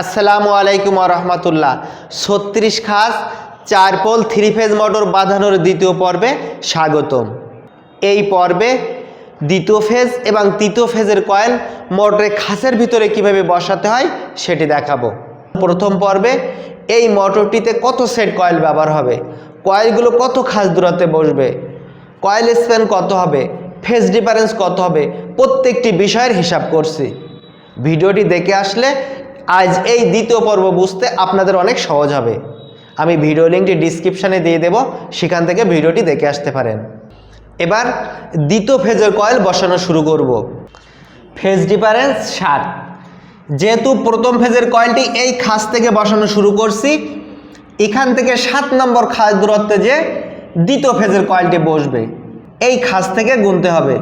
আসসালামু আলাইকুম রহমতুল্লাহ। ছত্রিশ খাস, চার পোল, থ্রি ফেজ মোটর বাঁধানোর দ্বিতীয় পর্বে স্বাগতম। এই পর্বে দ্বিতীয় ফেজ এবং তৃতীয় ফেজের কয়েল মোটরে খাসের ভিতরে কীভাবে বসাতে হয় সেটি দেখাবো। প্রথম পর্বে এই মোটরটিতে কত সেট কয়েল ব্যবহার হবে, কয়েলগুলো কত খাস দূরত্বে বসবে, কয়েল স্প্যান কত হবে, ফেজ ডিফারেন্স কত হবে, প্রত্যেকটি বিষয়ের হিসাব করছি। ভিডিওটি দেখে আসলে আজ এই দ্বিতীয় পর্ব বুঝতে আপনাদের অনেক সহজ হবে। আমি ভিডিও লিঙ্কটি ডিসক্রিপশানে দিয়ে দেব, সেখান থেকে ভিডিওটি দেখে আসতে পারেন। এবার দ্বিতীয় ফেজের কয়েল বসানো শুরু করব। ফেজ ডিফারেন্স ষাট যেহেতু প্রথম ফেজের কয়েলটি এই খাস থেকে বসানো শুরু করছি, এখান থেকে সাত নম্বর খাস দূরত্বে যে দ্বিতীয় ফেজের কয়েলটি বসবে, এই খাস থেকে গুনতে হবে।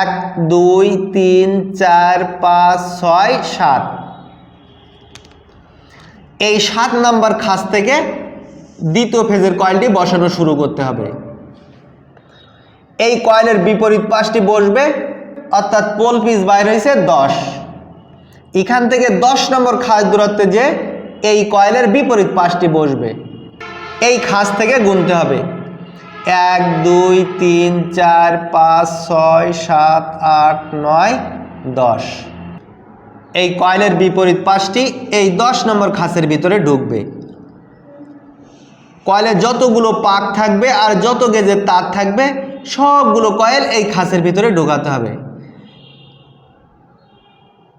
এক, দুই, তিন, চার, পাঁচ, ছয়, সাত। এই সাত নাম্বার খাস থেকে দ্বিতীয় ফেজের কয়েলটি বসানো শুরু করতে হবে। এই কয়েলের বিপরীত পাশটি বসবে, অর্থাৎ পোল পিস বাইর হয়েছে দশ। এখান থেকে দশ নম্বর খাস দূরত্বে যে এই কয়েলের বিপরীত পাশটি বসবে, এই খাস থেকে গুনতে হবে। এক, দুই, তিন, চার, পাঁচ, ছয়, সাত, আট, নয়, দশ। এই কয়েলের বিপরীত পাশটি এই দশ নম্বর খাসের ভিতরে ঢুকবে। কয়েলে যতগুলো পাক থাকবে আর যত গেজের তার থাকবে, সবগুলো কয়েল এই খাসের ভিতরে ঢোকাতে হবে।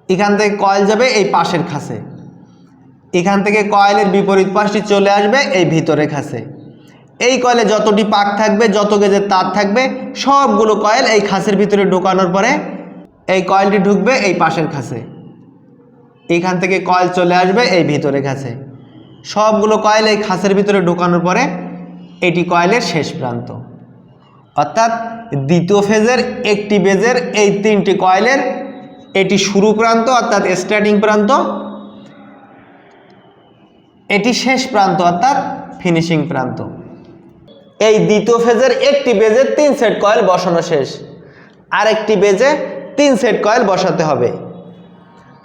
এখান থেকে কয়েল যাবে এই পাশের খাসে। এখান থেকে কয়েলের বিপরীত পাশটি চলে আসবে এই ভিতরে খাসে। এই কয়েলে যতটি পাক থাকবে, যত গেজের তার থাকবে, সবগুলো কয়েল এই খাসের ভিতরে ঢোকানোর পরে এই কয়েলটি ঢুকবে এই পাশের খাসে। এখান থেকে কয়েল চলে আসবে এই ভিতরে খাসে সবগুলো কয়েল এই খাসের ভিতরে ঢোকানোর পরে এটি কয়েলের শেষ প্রান্ত। অর্থাৎ দ্বিতীয় ফেজের একটি বেজের এই তিনটি কয়েলের এটি শুরু প্রান্ত, অর্থাৎ স্টার্টিং প্রান্ত, এটি শেষ প্রান্ত, অর্থাৎ ফিনিশিং প্রান্ত। এই দ্বিতীয় ফেজের একটি বেজে তিন সেট কয়েল বসানো শেষ। আরেকটি বেজে তিন সেট কয়েল বসাতে হবে।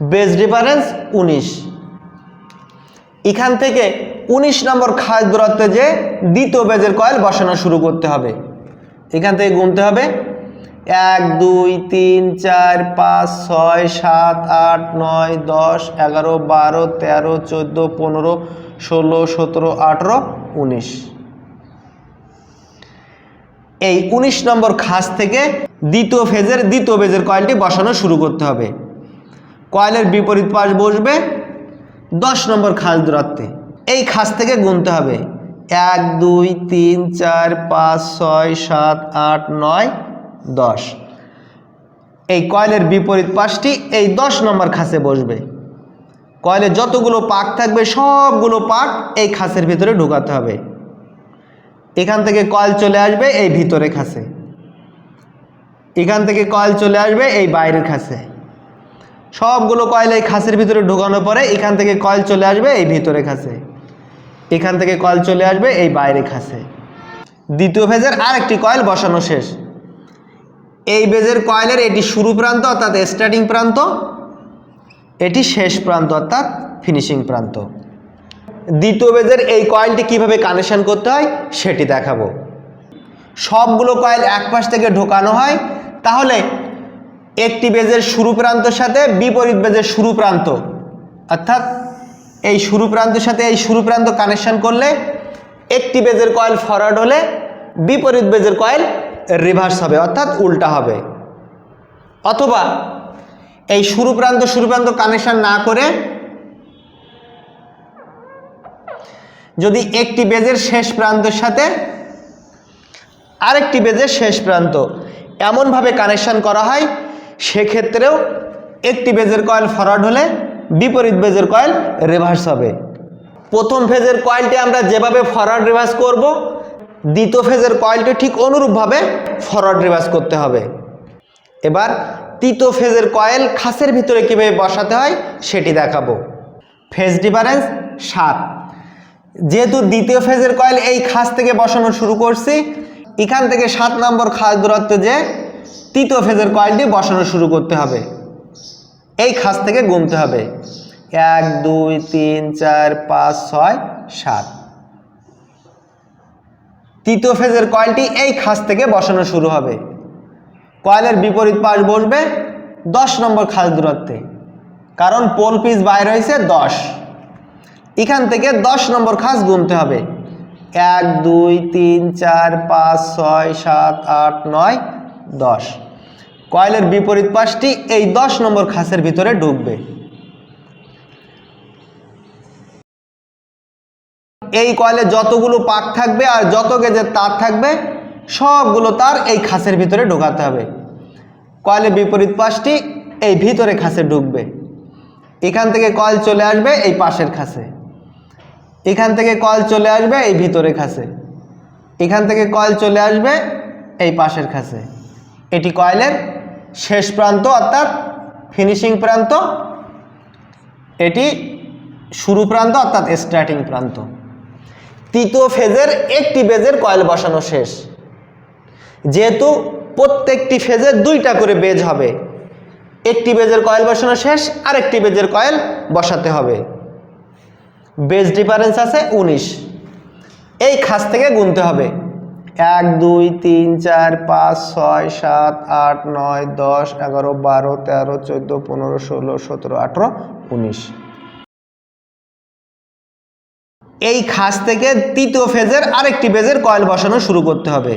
বেজ ডিফারেন্স উনিশ। এখান থেকে উনিশ নম্বর খাস দূরত্বে যে দ্বিতীয় বেজের কয়েল বসানো শুরু করতে হবে। এখান থেকে গুনতে হবে এক, দুই, তিন, চার, পাঁচ, ছয়, সাত, আট, নয়, দশ, এগারো, বারো, তেরো, চোদ্দ, পনেরো, ষোলো, সতেরো, আঠেরো, উনিশ। এই উনিশ নম্বর খাস থেকে দ্বিতীয় ফেজের দ্বিতীয় বেজের কয়েলটি বসানো শুরু করতে হবে। কয়েলের বিপরীত পাশ বসবে? দশ নম্বর খাস দূরত্বে। এই খাস থেকে গুনতে হবে। এক, দুই, তিন, চার, পাঁচ, ছয়, সাত, আট, নয়, দশ। এই কয়েলের বিপরীত পাশটি এই দশ নম্বর খাসে বসবে। কয়েলে যতগুলো পাক থাকবে, সবগুলো পাক এই খাসের ভিতরে ঢুকাতে হবে। এখান থেকে কয়েল চলে আসবে এই ভিতরে খাসে। এখান থেকে কয়েল চলে আসবে এই বাইরের খাসে। সবগুলো কয়েল এই খাসের ভিতরে ঢোকানোর পরে এখান থেকে কয়েল চলে আসবে এই ভিতরে খাসে। এখান থেকে কয়েল চলে আসবে এই বাইরে খাসে। দ্বিতীয় ফেজের আরেকটি কয়েল বসানো শেষ। এই বেজের কয়েলের এটি শুরু প্রান্ত অর্থাৎ স্টার্টিং প্রান্ত, এটি শেষ প্রান্ত অর্থাৎ ফিনিশিং প্রান্ত। দ্বিতীয় বেজের এই কয়েলটি কীভাবে কানেকশন করতে হয় সেটি দেখাবো। সবগুলো কয়েল এক পাশ থেকে ঢোকানো হয়, তাহলে একটি বেজের শুরু প্রান্তর সাথে বিপরীত বেজের শুরু প্রান্ত। অর্থাৎ এই শুরু প্রান্তের সাথে এই শুরু প্রান্ত কানেকশন করলে একটি বেজের কয়েল ফরওয়ার্ড হলে বিপরীত বেজের কয়েল রিভার্স হবে, অর্থাৎ উল্টা হবে। অথবা এই শুরু প্রান্ত শুরু প্রান্ত কানেকশন না করে যদি একটি বেজের শেষ প্রান্তের সাথে আরেকটি বেজের শেষ প্রান্ত এমনভাবে কানেকশন করা হয় সেক্ষেত্রেও একটি বেজের কয়েল ফরওয়ার্ড হলে বিপরীত বেজের কয়েল রিভার্স হবে। প্রথম ফেজের কয়েলটি আমরা যেভাবে ফরওয়ার্ড রিভার্স করব, দ্বিতীয় ফেজের কয়েলটি ঠিক অনুরূপভাবে ফরওয়ার্ড রিভার্স করতে হবে। এবার তৃতীয় ফেজের কয়েল খাসের ভিতরে কীভাবে বসাতে হয় সেটি দেখাবো। ফেজ ডিফারেন্স সাত। যেহেতু দ্বিতীয় ফেজের কয়েল এই খাস থেকে বসানো শুরু করছি, এখান থেকে সাত নম্বর খাস দূরত্বে যে তৃতীয় ফেজের কয়েলটি বসানো শুরু করতে হবে। এই খাস থেকে গুনতে হবে। এক, দুই, তিন, চার, পাঁচ, ছয়, সাত। তৃতীয় ফেজের কয়েলটি এই খাস থেকে বসানো শুরু হবে। কয়েলের বিপরীত পাশ বসবে দশ নম্বর খাস দূরত্বে, কারণ পোল পিস বাইর হয়েছে দশ। এখান থেকে দশ নম্বর খাস গুনতে হবে। এক, দুই, তিন, চার, পাঁচ, ছয়, সাত, আট, নয়, দশ। কয়েলের বিপরীত পাশটি এই দশ নম্বর খাসের ভিতরে ঢুকবে। এই কয়েলে যতগুলো পাক থাকবে আর যত গেজের তার থাকবে, সবগুলো তার এই খাসের ভিতরে ঢোকাতে হবে। কয়েলের বিপরীত পাশটি এই ভিতরে খাসে ঢুকবে। এখান থেকে কয়েল চলে আসবে এই পাশের খাসে। এখান থেকে কয়েল চলে আসবে এই ভিতরে খাসে। এখান থেকে কয়েল চলে আসবে এই পাশের খাসে। এটি কয়েলের শেষ প্রান্ত, অর্থাৎ ফিনিশিং প্রান্ত, এটি শুরু প্রান্ত, অর্থাৎ স্টার্টিং প্রান্ত। তৃতীয় ফেজের একটি বেজের কয়েল বসানো শেষ। যেহেতু প্রত্যেকটি ফেজে দুইটা করে বেজ হবে, একটি বেজের কয়েল বসানো শেষ আর একটি বেজের কয়েল বসাতে হবে। বেজ ডিফারেন্স আছে উনিশ। এই খাস থেকে গুনতে হবে। এক, দুই, তিন, চার, পাঁচ, ছয়, সাত, আট, নয়, দশ, এগারো, বারো, তেরো, চোদ্দ, পনেরো, ষোলো, সতেরো, আঠেরো, উনিশ। এই খাস থেকে তৃতীয় ফেজের আরেকটি বেজের কয়েল বসানো শুরু করতে হবে।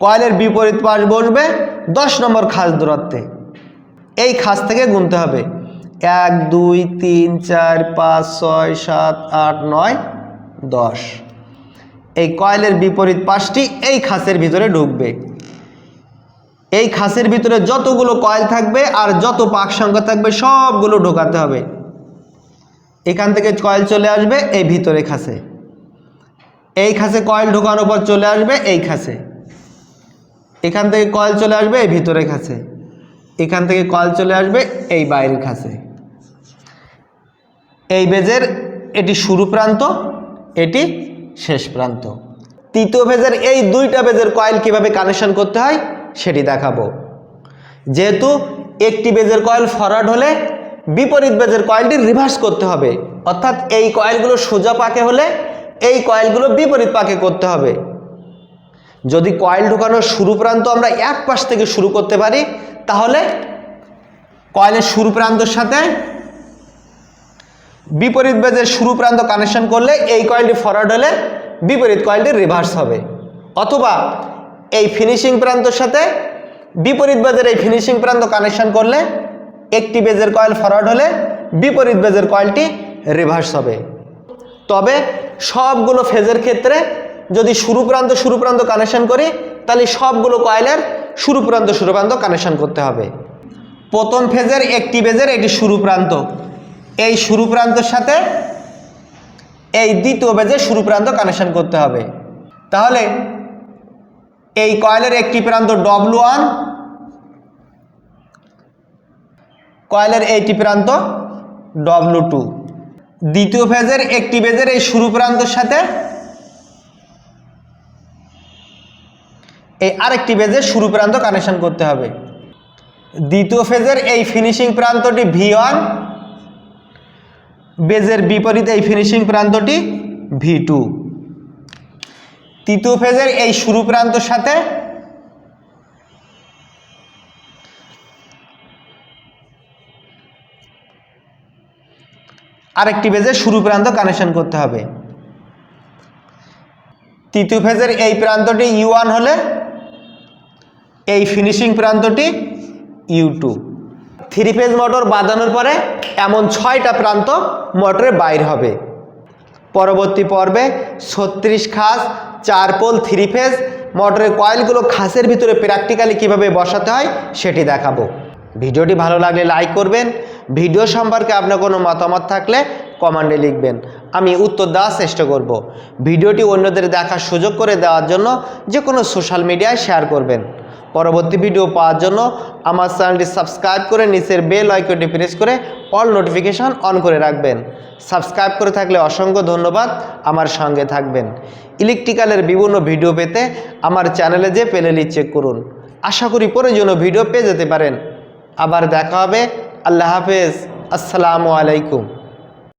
কয়েলের বিপরীত পাশ বসবে দশ নম্বর খাস দূরত্বে। এই খাস থেকে গুনতে হবে। এক, দুই, তিন, চার, পাঁচ, ছয়, সাত, আট, নয়, দশ। এই কয়েলের বিপরীত পাশটি এই খাসের ভিতরে ঢুকবে। এই খাসের ভিতরে যতগুলো কয়েল থাকবে আর যত পাক সংখ্যা থাকবে সবগুলো ঢোকাতে হবে। এখান থেকে কয়েল চলে আসবে এই ভিতরে খাসে। এই খাসে কয়েল ঢোকানোর পর চলে আসবে এই খাসে। এখান থেকে কয়েল চলে আসবে এই ভিতরে খাসে। এখান থেকে কয়েল চলে আসবে এই বাইরের খাসে। এই বেজের এটি শুরু প্রান্ত, এটি শেষ প্রান্ত। তৃতীয় বেজের এই দুইটা বেজের কয়েল কীভাবে কানেকশন করতে হয়, সেটি দেখাবো। যেহেতু একটি বেজের কয়েল ফরওয়ার্ড হলে বিপরীত বেজের কয়েলটি রিভার্স করতে হবে। অর্থাৎ এই কয়েলগুলো সোজা পাকে হলে এই কয়েলগুলো বিপরীত পাকে করতে হবে। যদি কয়েল ঢোকানোর শুরু প্রান্ত আমরা এক পাশ থেকে শুরু করতে পারি, তাহলে কয়েলের শুরু প্রান্তর সাথে বিপরীত বেজের শুরু প্রান্ত কানেকশন করলে এই কয়েলটি ফরওয়ার্ড হলে বিপরীত কয়েলটি রিভার্স হবে। অথবা এই ফিনিশিং প্রান্তর সাথে বিপরীত বেজের এই ফিনিশিং প্রান্ত কানেকশন করলে একটি বেজের কয়েল ফরওয়ার্ড হলে বিপরীত বেজের কয়েলটি রিভার্স হবে। তবে সবগুলো ফেজের ক্ষেত্রে যদি শুরু প্রান্ত শুরু প্রান্ত কানেকশন করি, তাহলে সবগুলো কয়েলের শুরু প্রান্ত শুরু প্রান্ত কানেকশন করতে হবে। প্রথম ফেজের একটি বেজের এটি শুরু প্রান্ত। এই শুরু প্রান্তর সাথে এই দ্বিতীয় বেজের শুরু প্রান্ত কানেকশন করতে হবে। তাহলে এই কয়েলের একটি প্রান্ত ডব্লু ওয়ান কয়েলের এইটি প্রান্ত ডব্লু টু দ্বিতীয় ফেজের একটি বেজের এই শুরু প্রান্তর সাথে এই আরেকটি বেজের শুরু প্রান্ত কানেকশন করতে হবে। দ্বিতীয় ফেজের এই ফিনিশিং প্রান্তটি ভি ওয়ান বেজের বিপরীতে এই ফিনিশিং প্রান্তটি ভি টু তৃতীয় ফেজের এই শুরু প্রান্তর সাথে আরেকটি বেজের শুরু প্রান্ত কানেকশন করতে হবে। তৃতীয় ফেজের এই প্রান্তটি ইউ হলে এই ফিনিশিং প্রান্তটি U two three phase motor বাঁধানোর পরে এমন ছয়টা প্রান্ত মোটরে বাইর হবে। পরবর্তী পর্বে ছত্রিশ খাস, চার পোল, থ্রি ফেজ মোটরের কয়েলগুলো খাসের ভিতরে প্র্যাকটিক্যালি কীভাবে বসাতে হয় সেটি দেখাবো। ভিডিওটি ভালো লাগলে লাইক করবেন। ভিডিও সম্পর্কে আপনার কোনো মতামত থাকলে কমান্ডে লিখবেন। আমি উত্তর দেওয়ার চেষ্টা করব। ভিডিওটি অন্যদের দেখার সুযোগ করে দেওয়ার জন্য যে কোনো সোশ্যাল মিডিয়ায় শেয়ার করবেন। পরবর্তী ভিডিও পাওয়ার জন্য আমার চ্যানেলটি সাবস্ক্রাইব করে নিচের বেল আইকনটি প্রেস করে অল নোটিফিকেশান অন করে রাখবেন। সাবস্ক্রাইব করে থাকলে অসংখ্য ধন্যবাদ। আমার সঙ্গে থাকবেন। ইলেকট্রিক্যালের বিভিন্ন ভিডিও পেতে আমার চ্যানেলে যে প্লে চেক করুন। আশা করি প্রয়োজনীয় ভিডিও পেয়ে যেতে পারেন। আবার দেখা হবে। আল্লাহ হাফেজ। আসসালামু আলাইকুম।